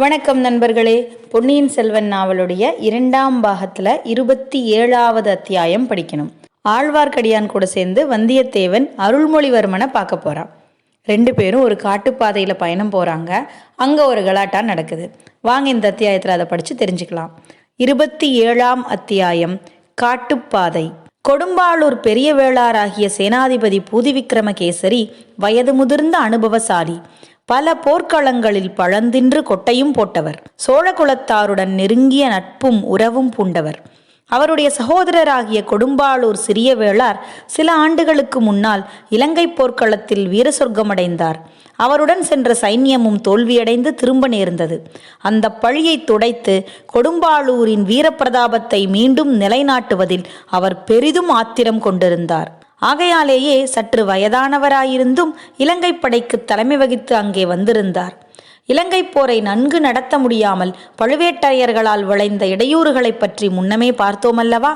வணக்கம் நண்பர்களே. பொன்னியின் செல்வன் நாவலுடைய இரண்டாம் பாகத்தில் இருபத்தி ஏழாவது அத்தியாயம் படிக்கணும். ஆழ்வார்க்கடியான் கூட சேர்ந்து வந்தியத்தேவன் அருள்மொழிவர்மனை பார்க்க போகிறான் ரெண்டு பேரும் ஒரு காட்டுப்பாதையில் பயணம் போகிறாங்க அங்கே ஒரு கலாட்டா நடக்குது. வாங்க இந்த அத்தியாயத்தில் அதை படித்து தெரிஞ்சுக்கலாம். இருபத்தி ஏழாம் அத்தியாயம் காட்டுப்பாதை. கொடும்பாளூர் பெரிய வேளாராகிய சேனாதிபதி பூதி விக்ரமகேசரி வயது முதிர்ந்த அனுபவசாலி. பல போர்க்களங்களில் பழந்தின்று கொட்டையும் போட்டவர். சோழ குலத்தாருடன் நெருங்கிய நட்பும் உறவும் பூண்டவர். அவருடைய சகோதரராகிய கொடும்பாளூர் சிறிய வேளார் சில ஆண்டுகளுக்கு முன்னால் இலங்கை போர்க்களத்தில் வீர சொர்க்கமடைந்தார். அவருடன் சென்ற சைன்யமும் தோல்வியடைந்து திரும்ப நேர்ந்தது. அந்த பழியை துடைத்து கொடும்பாளூரின் வீரப்பிரதாபத்தை மீண்டும் நிலைநாட்டுவதில் அவர் பெரிதும் ஆத்திரம் கொண்டிருந்தார். ஆகையாலேயே சற்று வயதானவராயிருந்தும் இலங்கை படைக்கு தலைமை வகித்து அங்கே வந்திருந்தார். இலங்கை போரை நன்கு நடத்த முடியாமல் பழுவேட்டரையர்களால் விளைந்த இடையூறுகளை பற்றி முன்னமே பார்த்தோமல்லவா?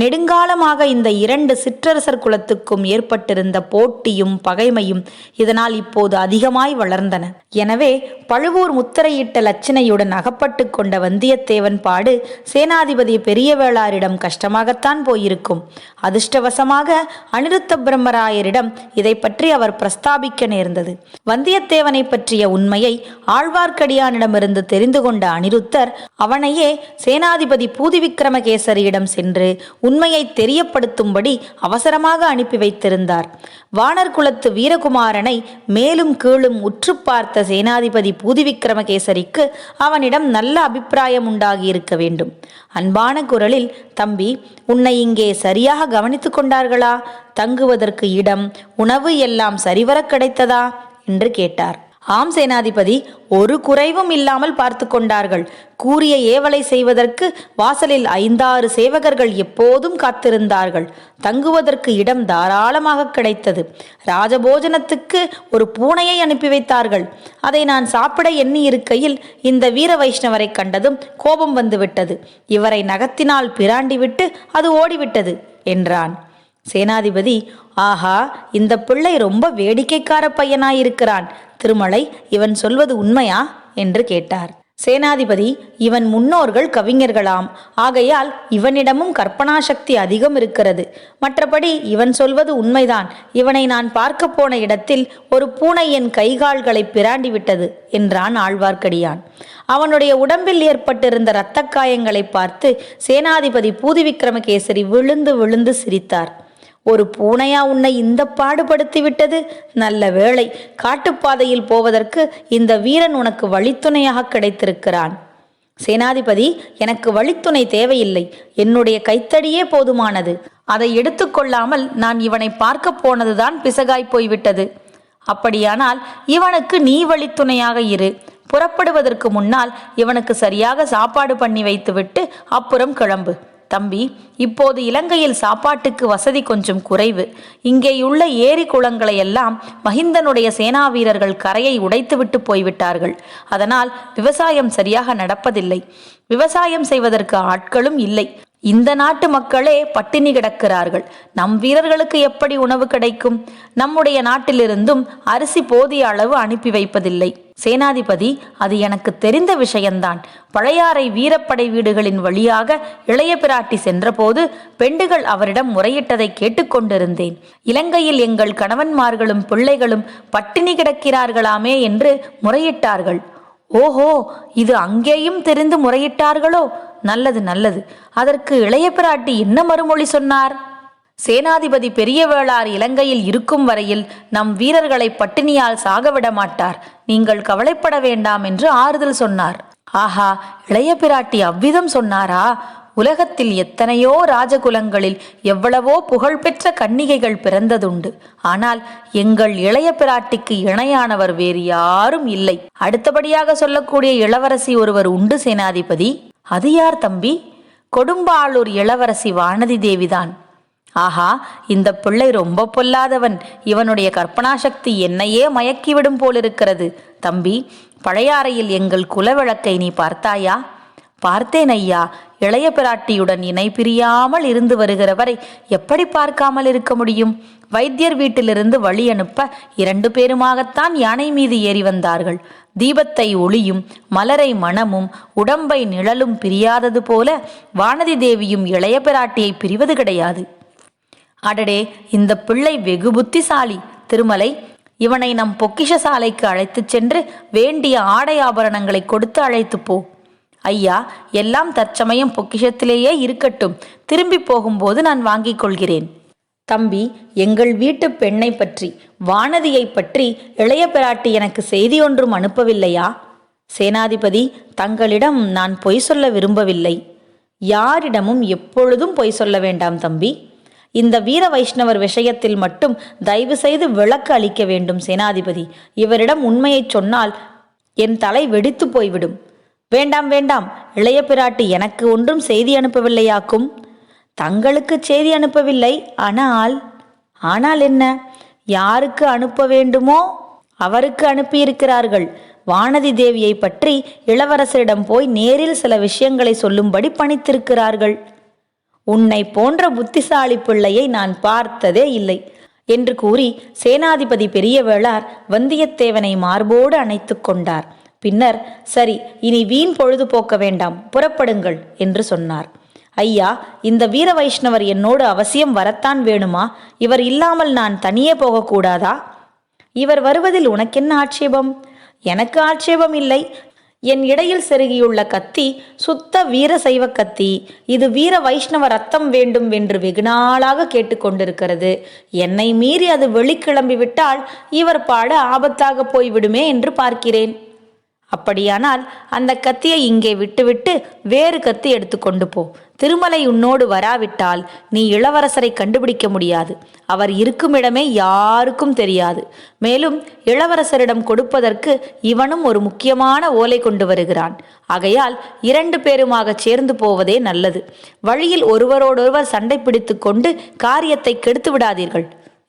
நெடுங்காலமாக இந்த இரண்டு சிற்றரசர் குலத்துக்கும் ஏற்பட்டிருந்த போட்டியும் பகைமையும் இதனால் இப்போது அதிகமாய் வளர்ந்தன. எனவே பழுவூர் முத்திரையிட்ட லட்சணையுடன் அகப்பட்டு கொண்ட வந்தியத்தேவன் பாடு சேனாதிபதி பெரிய வேளாரிடம் கஷ்டமாகத்தான் போயிருக்கும். அதிர்ஷ்டவசமாக அனிருத்த பிரம்மராயரிடம் இதை பற்றி அவர் பிரஸ்தாபிக்க நேர்ந்தது. வந்தியத்தேவனை பற்றிய உண்மையை ஆழ்வார்க்கடியானிடமிருந்து தெரிந்து கொண்ட அனிருத்தர் அவனையே சேனாதிபதி பூதி விக்ரமகேசரியிடம் சென்று உண்மையை தெரியப்படுத்தும்படி அவசரமாக அனுப்பி வைத்திருந்தார். வானர் குலத்து வீரகுமாரனை மேலும் கீழும் உற்று பார்த்த சேனாதிபதி பூதி விக்ரமகேசரிக்கு அவனிடம் நல்ல அபிப்பிராயம் உண்டாகி இருக்க வேண்டும். அன்பான குரலில் தம்பி உன்னை இங்கே சரியாக கவனித்துக் கொண்டார்களா? தங்குவதற்கு இடம் உணவு எல்லாம் சரிவர கிடைத்ததா? என்று கேட்டார். ஆம் சேனாதிபதி ஒரு குறைவும் இல்லாமல் பார்த்து கொண்டார்கள். கூறிய ஏவலை செய்வதற்கு வாசலில் ஐந்தாறு சேவகர்கள் எப்போதும் காத்திருந்தார்கள். தங்குவதற்கு இடம் தாராளமாக கிடைத்தது. ராஜபோஜனத்துக்கு ஒரு பூனையை அனுப்பி வைத்தார்கள். அதை நான் சாப்பிட எண்ணி இருக்கையில் இந்த வீர வைஷ்ணவரை கண்டதும் கோபம் வந்துவிட்டது. இவரை நகத்தினால் பிராண்டிவிட்டு அது ஓடிவிட்டது என்றான். சேனாதிபதி ஆஹா இந்த பிள்ளை ரொம்ப வேடிக்கைக்கார பையனாயிருக்கிறான். திருமலை இவன் சொல்வது உண்மையா? என்று கேட்டார். சேனாதிபதி இவன் முன்னோர்கள் கவிஞர்களாம். ஆகையால் இவனிடமும் கற்பனா சக்தி அதிகம் இருக்கிறது. மற்றபடி இவன் சொல்வது உண்மைதான். இவனை நான் பார்க்க போன இடத்தில் ஒரு பூனை என் கைகால்களை பிராண்டி விட்டது என்றான் ஆழ்வார்க்கடியான். அவனுடைய உடம்பில் ஏற்பட்டிருந்த இரத்த காயங்களை பார்த்து சேனாதிபதி பூதி விக்ரமகேசரி விழுந்து விழுந்து சிரித்தார். ஒரு பூனையா உன்னை இந்த பாடுபடுத்தி விட்டது நல்ல வேளை. காட்டுப்பாதையில் போவதற்கு இந்த வீரன் உனக்கு வழித்துணையாக கிடைத்திருக்கிறான். சேனாதிபதி எனக்கு வழித்துணை தேவையில்லை. என்னுடைய கைத்தடியே போதுமானது. அதை எடுத்துக்கொள்ளாமல் நான் இவனை பார்க்க போனதுதான் பிசகாய் போய்விட்டது. அப்படியானால் இவனுக்கு நீ வழித்துணையாக இரு. புறப்படுவதற்கு முன்னால் இவனுக்கு சரியாக சாப்பாடு பண்ணி வைத்துவிட்டு அப்புறம் கிளம்பு. தம்பி இப்போது இலங்கையில் சாப்பாட்டுக்கு வசதி கொஞ்சம் குறைவு. இங்கேயுள்ள ஏரி குளங்களை எல்லாம் மஹிந்தனுடைய சேனா வீரர்கள் கரையை உடைத்துவிட்டு போய்விட்டார்கள். அதனால் விவசாயம் சரியாக நடப்பதில்லை. விவசாயம் செய்வதற்கு ஆட்களும் இல்லை. இந்த நாட்டு மக்களே பட்டினி கிடக்கிறார்கள். நம் வீரர்களுக்கு எப்படி உணவு கிடைக்கும்? நம்முடைய நாட்டிலிருந்தும் அரிசி போதிய அளவு அனுப்பி வைப்பதில்லை. சேனாதிபதி அது எனக்கு தெரிந்த விஷயம்தான் பழையாறை வீரப்படை வீடுகளின் வழியாக இளைய பிராட்டி சென்றபோது பெண்டுகள் அவரிடம் முறையிட்டதை கேட்டுக்கொண்டிருந்தேன் இலங்கையில் எங்கள் கணவன்மார்களும் பிள்ளைகளும் பட்டினி கிடக்கிறார்களாமே என்று முறையிட்டார்கள். ஓஹோ இது அங்கேயும் தெரிந்து முறையிட்டார்களோ? நல்லது நல்லது. அதற்கு இளைய பிராட்டி என்ன மறுமொழி சொன்னார்? சேனாதிபதி பெரிய வேளார் இலங்கையில் இருக்கும் வரையில் நம் வீரர்களை பட்டினியால் சாகவிட மாட்டார். நீங்கள் கவலைப்பட வேண்டாம் என்று ஆறுதல் சொன்னார். ஆஹா இளைய பிராட்டி அவ்விதம் சொன்னாரா? உலகத்தில் எத்தனையோ ராஜகுலங்களில் எவ்வளவோ புகழ்பெற்ற கன்னிகைகள் பிறந்ததுண்டு. ஆனால் எங்கள் இளைய பிராட்டிக்கு இணையானவர் வேறு யாரும் இல்லை. அடுத்தபடியாக சொல்லக்கூடிய இளவரசி ஒருவர் உண்டு சேனாதிபதி. அது யார் தம்பி? கொடும்பாளூர் இளவரசி வானதி தேவிதான். ஆஹா இந்த பிள்ளை ரொம்ப பொல்லாதவன். இவனுடைய கற்பனா சக்தி என்னையே மயக்கிவிடும் போலிருக்கிறது. தம்பி பழையாறையில் எங்கள் குலவிளக்கை நீ பார்த்தாயா? பார்த்தேன் ஐயா இளைய பிராட்டியுடன் இணை பிரியாமல் இருந்து வருகிறவரை எப்படி பார்க்காமல் இருக்க முடியும்? வைத்தியர் வீட்டிலிருந்து வழி அனுப்ப இரண்டு பேருமாகத்தான் யானை மீது ஏறி வந்தார்கள். தீபத்தை ஒளியும் மலரை மணமும் உடம்பை நிழலும் பிரியாதது போல வானதி தேவியும் இளைய பிராட்டியை பிரிவது கிடையாது. அடடே இந்த பிள்ளை வெகு புத்திசாலி. திருமலை இவனை நம் பொக்கிஷ சாலைக்கு அழைத்துச் சென்று வேண்டிய ஆடை ஆபரணங்களை கொடுத்து அழைத்துப் போ. ஐயா எல்லாம் தற்சமயம் பொக்கிஷத்திலேயே இருக்கட்டும். திரும்பி போகும்போது நான் வாங்கிக் கொள்கிறேன். தம்பி எங்கள் வீட்டு பெண்ணை பற்றி வானதியை பற்றி இளைய பிராட்டி எனக்கு செய்தி ஒன்றும் அனுப்பவில்லையா? சேனாதிபதி தங்களிடம் நான் பொய் சொல்ல விரும்பவில்லை. யாரிடமும் எப்பொழுதும் பொய் சொல்ல வேண்டாம் தம்பி. இந்த வீர வைஷ்ணவர் விஷயத்தில் மட்டும் தயவு செய்து விளக்கு அளிக்க வேண்டும் சேனாதிபதி. இவரிடம் உண்மையைச் சொன்னால் என் தலை வெடித்து போய்விடும். வேண்டாம் வேண்டாம். இளைய பிராட்டி எனக்கு ஒன்றும் செய்தி அனுப்பவில்லையாக்கும். தங்களுக்கு செய்தி அனுப்பவில்லை. ஆனால் ஆனால் என்ன? யாருக்கு அனுப்ப வேண்டுமோ அவருக்கு அனுப்பியிருக்கிறார்கள். வானதி தேவியை பற்றி இளவரசரிடம் போய் நேரில் சில விஷயங்களை சொல்லும்படி பணித்திருக்கிறார்கள். உன்னை போன்ற புத்திசாலி பிள்ளையை நான் பார்த்ததே இல்லை என்று கூறி சேனாதிபதி பெரிய வேளார் வந்தியத்தேவனை மார்போடு அணைத்து கொண்டார். பின்னர் சரி இனி வீண் பொழுது போக்க வேண்டாம் புறப்படுங்கள் என்று சொன்னார். ஐயா இந்த வீர வைஷ்ணவர் என்னோடு அவசியம் வரத்தான் வேணுமா? இவர் இல்லாமல் நான் தனியே போகக்கூடாதா? இவர் வருவதில் உனக்கென்ன ஆட்சேபம்? எனக்கு ஆட்சேபம் இல்லை. என் இடையில் செருகியுள்ள கத்தி சுத்த வீர சைவ கத்தி. இது வீர வைஷ்ணவ ரத்தம் வேண்டும் என்று வெகுநாளாக கேட்டுக்கொண்டிருக்கிறது. என்னை மீறி அது வெளிக்கிளம்பிவிட்டால் இவர் பாட ஆபத்தாக போய்விடுமே என்று பார்க்கிறேன். அப்படியானால் அந்த கத்தியை இங்கே விட்டுவிட்டு வேறு கத்தி எடுத்துக்கொண்டு போ. திருமலை உன்னோடு வராவிட்டால் நீ இளவரசரை கண்டுபிடிக்க முடியாது. அவர் இருக்கும் இடமே யாருக்கும் தெரியாது. மேலும் இளவரசரிடம் கொடுப்பதற்கு இவனும் ஒரு முக்கியமான ஓலை கொண்டு வருகிறான். ஆகையால் இரண்டு பேருமாக சேர்ந்து போவதே நல்லது. வழியில் ஒருவரோடொருவர் சண்டை பிடித்து கொண்டு காரியத்தை கெடுத்து விடாதீர்கள்.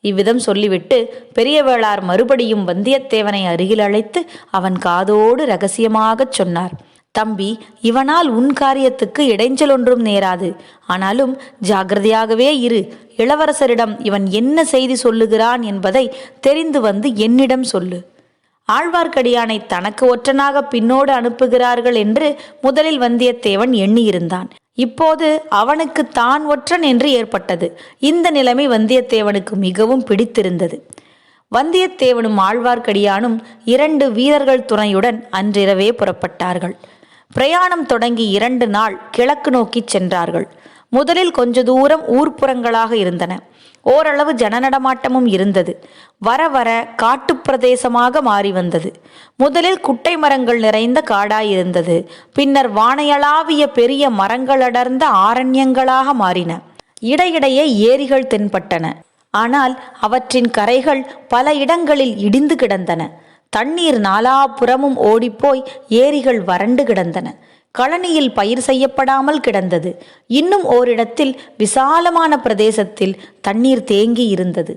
இவ்விதம் சொல்லிவிட்டு பெரியவேளார் மறுபடியும் வந்தியத்தேவனை அருகில் அழைத்து அவன் காதோடு ரகசியமாகச் சொன்னார் தம்பி இவனால் உன் காரியத்துக்கு இடைஞ்சல் ஒன்றும் நேராது. ஆனாலும் ஜாக்கிரதையாகவே இரு. இளவரசரிடம் இவன் என்ன செய்தி சொல்லுகிறான் என்பதை தெரிந்து வந்து என்னிடம் சொல்லு. ஆழ்வார்க்கடியானை தனக்கு ஒற்றனாக பின்னோடு அனுப்புகிறார்கள் என்று முதலில் வந்தியத்தேவன் எண்ணியிருந்தான். இப்போது அவனுக்கு தான் ஒற்றன் என்று ஏற்பட்டது. இந்த நிலைமை வந்தியத்தேவனுக்கு மிகவும் பிடித்திருந்தது. வந்தியத்தேவனும் ஆழ்வார்க்கடியானும் இரண்டு வீரர்கள் துணையுடன் அன்றிரவே புறப்பட்டார்கள். பிரயாணம் தொடங்கி இரண்டு நாள் கிழக்கு நோக்கி சென்றார்கள். முதலில் கொஞ்ச தூரம் ஊர்ப்புறங்களாக இருந்தன. ஓரளவு ஜனநடமாட்டமும் இருந்தது. வர வர காட்டு பிரதேசமாக மாறி வந்தது. முதலில் குட்டை மரங்கள் நிறைந்த காடாயிருந்தது பின்னர் வானையளாவிய பெரிய மரங்கள் அடர்ந்த ஆரண்யங்களாக மாறின. இடையிடையே ஏரிகள் தென்பட்டன. ஆனால் அவற்றின் கரைகள் பல இடங்களில் இடிந்து கிடந்தன. தண்ணீர் நாலாபுறமும் ஓடிப்போய் ஏரிகள் வறண்டு கிடந்தன. கழனியில் பயிர் செய்யப்படாமல் கிடந்தது. இன்னும் ஓரிடத்தில் விசாலமான பிரதேசத்தில் தண்ணீர் தேங்கி இருந்தது.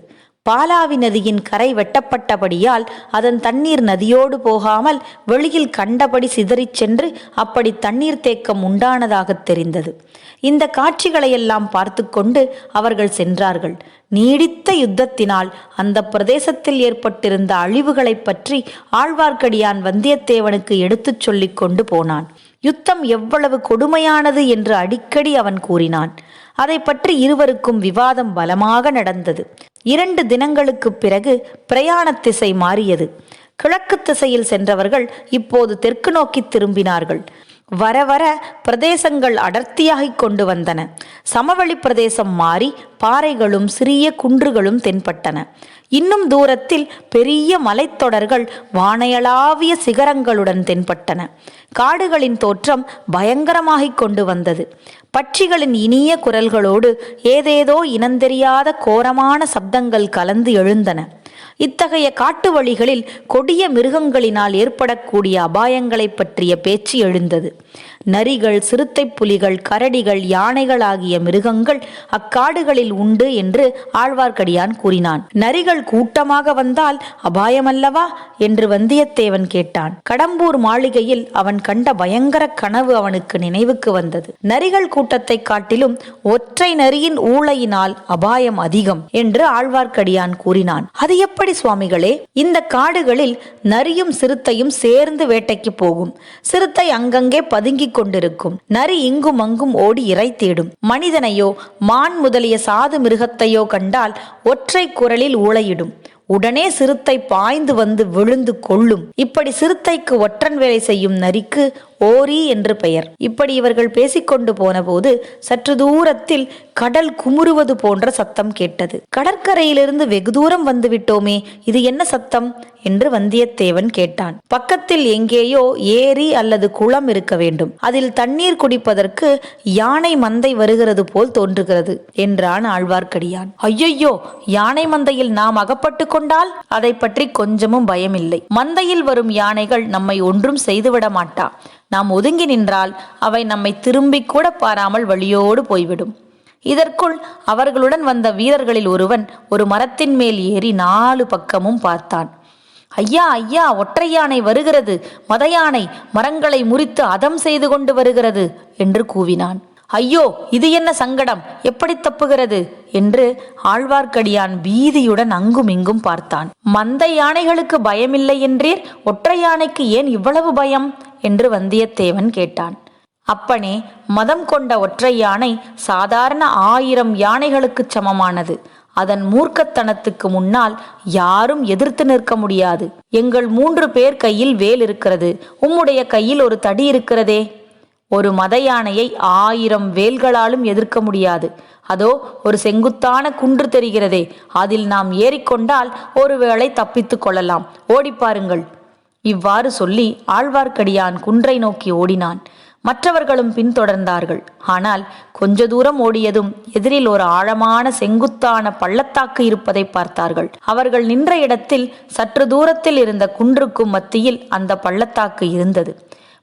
பாலாவி நதியின் கரை வெட்டப்பட்டபடியால் அதன் தண்ணீர் நதியோடு போகாமல் வெளியில் கண்டபடி சிதறிச் சென்று அப்படி தண்ணீர் தேக்கம் உண்டானதாகத் தெரிந்தது. இந்த காட்சிகளையெல்லாம் பார்த்து கொண்டு அவர்கள் சென்றார்கள். நீடித்த யுத்தத்தினால் அந்த பிரதேசத்தில் ஏற்பட்டிருந்த அழிவுகளைப் பற்றி ஆழ்வார்க்கடியான் வந்தியத்தேவனுக்கு எடுத்துச் சொல்லிக் கொண்டு போனான். யுத்தம் எவ்வளவு கொடுமையானது என்று அடிக்கடி அவன் கூறினான். அதை பற்றி இருவருக்கும் விவாதம் பலமாக நடந்தது. இரண்டு தினங்களுக்குப் பிறகு பிரயாண திசை மாறியது. கிழக்கு திசையில் சென்றவர்கள் இப்போது தெற்கு நோக்கி திரும்பினார்கள். வர வர பிரதேசங்கள் அடர்த்தியாகிக் கொண்டு வந்தன. சமவெளி பிரதேசம் மாறி பாறைகளும் சிறிய குன்றுகளும் தென்பட்டன. இன்னும் தூரத்தில் பெரிய மலைத்தொடர்கள் வானையளாவிய சிகரங்களுடன் தென்பட்டன. காடுகளின் தோற்றம் பயங்கரமாகிக் கொண்டு வந்தது. பட்சிகளின் இனிய குரல்களோடு ஏதேதோ இனந்தெரியாத கோரமான சப்தங்கள் கலந்து எழுந்தன. இத்தகைய காட்டு வழிகளில் கொடிய மிருகங்களினால் ஏற்படக்கூடிய அபாயங்களைப் பற்றிய பேச்சு எழுந்தது. நரிகள் சிறுத்தை புலிகள் கரடிகள் யானைகள் ஆகிய மிருகங்கள் அக்காடுகளில் உண்டு என்று ஆழ்வார்க்கடியான் கூறினான். நரிகள் கூட்டமாக வந்தால் அபாயமல்லவா? என்று வந்தியத்தேவன் கேட்டான். கடம்பூர் மாளிகையில் அவன் கண்ட பயங்கர கனவு அவனுக்கு நினைவுக்கு வந்தது. நரிகள் கூட்டத்தை காட்டிலும் ஒற்றை நரியின் ஊளையினால் அபாயம் அதிகம் என்று ஆழ்வார்க்கடியான் கூறினான். அது எப்படி சுவாமிகளே? இந்த காடுகளில் நரியும் சிறுத்தையும் சேர்ந்து வேட்டைக்கு போகும். சிறுத்தை அங்கங்கே பதுங்கி கொண்டிருக்கும் நரி இங்கும் அங்கும் ஓடி இறை தேடும் மனிதனையோ மான் முதலிய சாது மிருகத்தையோ கண்டால் ஒற்றை குரலில் ஊளையிடும். உடனே சிறுத்தை பாய்ந்து வந்து விழுந்து கொள்ளும். இப்படி சிறுத்தைக்கு ஒற்றன் வேலை செய்யும் நரிக்கு ஓரி என்று பெயர். இப்படி இவர்கள் பேசிக்கொண்டு போனபோது சற்று தூரத்தில் கடல் குமுறுவது போன்ற சத்தம் கேட்டது. கடற்கரையிலிருந்து வெகு தூரம் வந்து விட்டோமே இது என்ன சத்தம்? என்று வந்தியத்தேவன் கேட்டான். பக்கத்தில் எங்கேயோ ஏரி அல்லது குளம் இருக்க வேண்டும். அதில் தண்ணீர் குடிப்பதற்கு யானை மந்தை வருகிறது போல் தோன்றுகிறது என்றான் ஆழ்வார்க்கடியான். ஐயையோ யானை மந்தையில் நாம் அகப்பட்டு கொண்டால்? அதை பற்றி கொஞ்சமும் பயமில்லை. மந்தையில் வரும் யானைகள் நம்மை ஒன்றும் செய்துவிட மாட்டா. நாம் ஒதுங்கி நின்றால் அவை நம்மை திரும்பி கூட பாராமல் வழியோடு போய்விடும். இதற்குள் அவர்களுடன் வந்த வீரர்களில் ஒருவன் ஒரு மரத்தின் மேல் ஏறி நாலு பக்கமும் பார்த்தான். ஐயா ஐயா ஒற்றை யானை வருகிறது. மத யானை மரங்களை முறித்து அதம் செய்து கொண்டு வருகிறது என்று கூவினான். ஐயோ இது என்ன சங்கடம்? எப்படி தப்புகிறது? என்று ஆழ்வார்க்கடியான் பீதியுடன் அங்கும் இங்கும் பார்த்தான். மந்த யானைகளுக்கு பயமில்லை என்றீர்? ஒற்றை யானைக்கு ஏன் இவ்வளவு பயம்? என்று வந்தியத்தேவன் கேட்டான். அப்பனே மதம் கொண்ட ஒற்றை யானை சாதாரண ஆயிரம் யானைகளுக்குச் சமமானது. அதன் மூர்க்கத்தனத்துக்கு முன்னால் யாரும் எதிர்த்து நிற்க முடியாது. எங்கள் மூன்று பேர் கையில் வேல் இருக்கிறது. உம்முடைய கையில் ஒரு தடி இருக்கிறதே. ஒரு மத யானையை ஆயிரம் வேல்களாலும் எதிர்க்க முடியாது. அதோ ஒரு செங்குத்தான குன்று தெரிகிறதே. அதில் நாம் ஏறிக்கொண்டால் ஒருவேளை தப்பித்துக் கொள்ளலாம். ஓடிப்பாருங்கள் இவ்வாறு சொல்லி ஆழ்வார்க்கடியான் குன்றை நோக்கி ஓடினான். மற்றவர்களும் பின்தொடர்ந்தார்கள். ஆனால் கொஞ்ச தூரம் ஓடியதும் எதிரில் ஒரு ஆழமான செங்குத்தான பள்ளத்தாக்கு இருப்பதை பார்த்தார்கள். அவர்கள் நின்ற இடத்தில் சற்று தூரத்தில் இருந்த குன்றுக்கும் மத்தியில் அந்த பள்ளத்தாக்கு இருந்தது.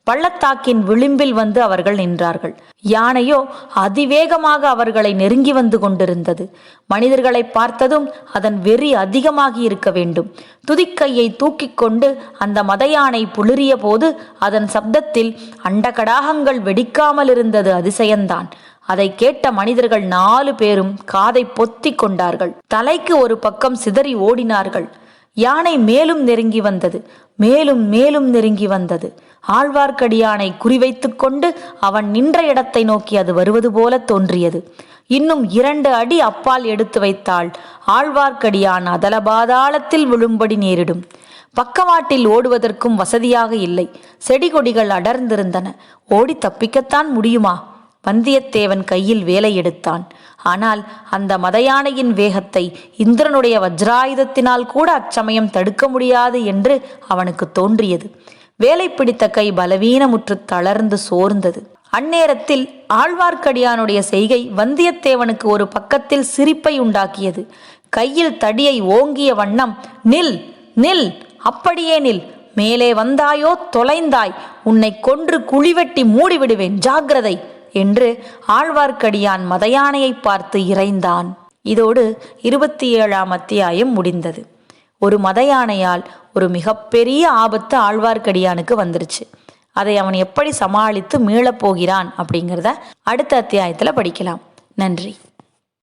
பள்ளத்தாக்கின் விளிம்பில் வந்து அவர்கள் நின்றார்கள். யானையோ அதிவேகமாக அவர்களை நெருங்கி வந்து கொண்டிருந்தது. மனிதர்களை பார்த்ததும் அதன் வெறி அதிகமாகி இருக்க வேண்டும். துதிக்கையை தூக்கிக் கொண்டு அந்த மத யானை புளிரிய போது அதன் சப்தத்தில் அண்டகடாகங்கள் வெடிக்காமல் இருந்தது அதிசயந்தான். அதை கேட்ட மனிதர்கள் நாலு பேரும் காதை பொத்தி கொண்டார்கள். தலைக்கு ஒரு பக்கம் சிதறி ஓடினார்கள். யானை மேலும் நெருங்கி வந்தது. மேலும் மேலும் நெருங்கி வந்தது. ஆழ்வார்க்கடியானை குறிவைத்து கொண்டு அவன் நின்ற இடத்தை நோக்கி அது வருவது போல தோன்றியது. இன்னும் இரண்டு அடி அப்பால் எடுத்து வைத்தாள். ஆழ்வார்க்கடியான் அதலபாதாளத்தில் விழும்படி நேரிடும். பக்கவாட்டில் ஓடுவதற்கும் வசதியாக இல்லை. செடி கொடிகள் அடர்ந்திருந்தன. ஓடி தப்பிக்கத்தான் முடியுமா? வந்தியத்தேவன் கையில் வேலை எடுத்தான். ஆனால் அந்த மதயானையின் வேகத்தை இந்திரனுடைய வஜ்ராயுதத்தினால் கூட அச்சமயம் தடுக்க முடியாது என்று அவனுக்கு தோன்றியது. வேலை பிடித்த கை பலவீனமுற்று தளர்ந்து சோர்ந்தது. அந்நேரத்தில் ஆழ்வார்க்கடியானுடைய செய்கை வந்தியத்தேவனுக்கு ஒரு பக்கத்தில் சிரிப்பை உண்டாக்கியது. கையில் தடியை ஓங்கிய வண்ணம் நில் நில் அப்படியே நில் மேலே வந்தாயோ தொலைந்தாய் உன்னை கொன்று குழிவெட்டி மூடிவிடுவேன் ஜாக்கிரதை. என்று ஆழ்வார்க்கடியான் மதயானையை பார்த்து இறைந்தான். இதோடு இருபத்தி ஏழாம் அத்தியாயம் முடிந்தது. ஒரு மதயானையால் ஒரு மிகப்பெரிய ஆபத்து ஆழ்வார்க்கடியானுக்கு வந்துருச்சு. அதை அவன் எப்படி சமாளித்து மீளப் போகிறான் அப்படிங்கிறத அடுத்த அத்தியாயத்தில் படிக்கலாம். நன்றி.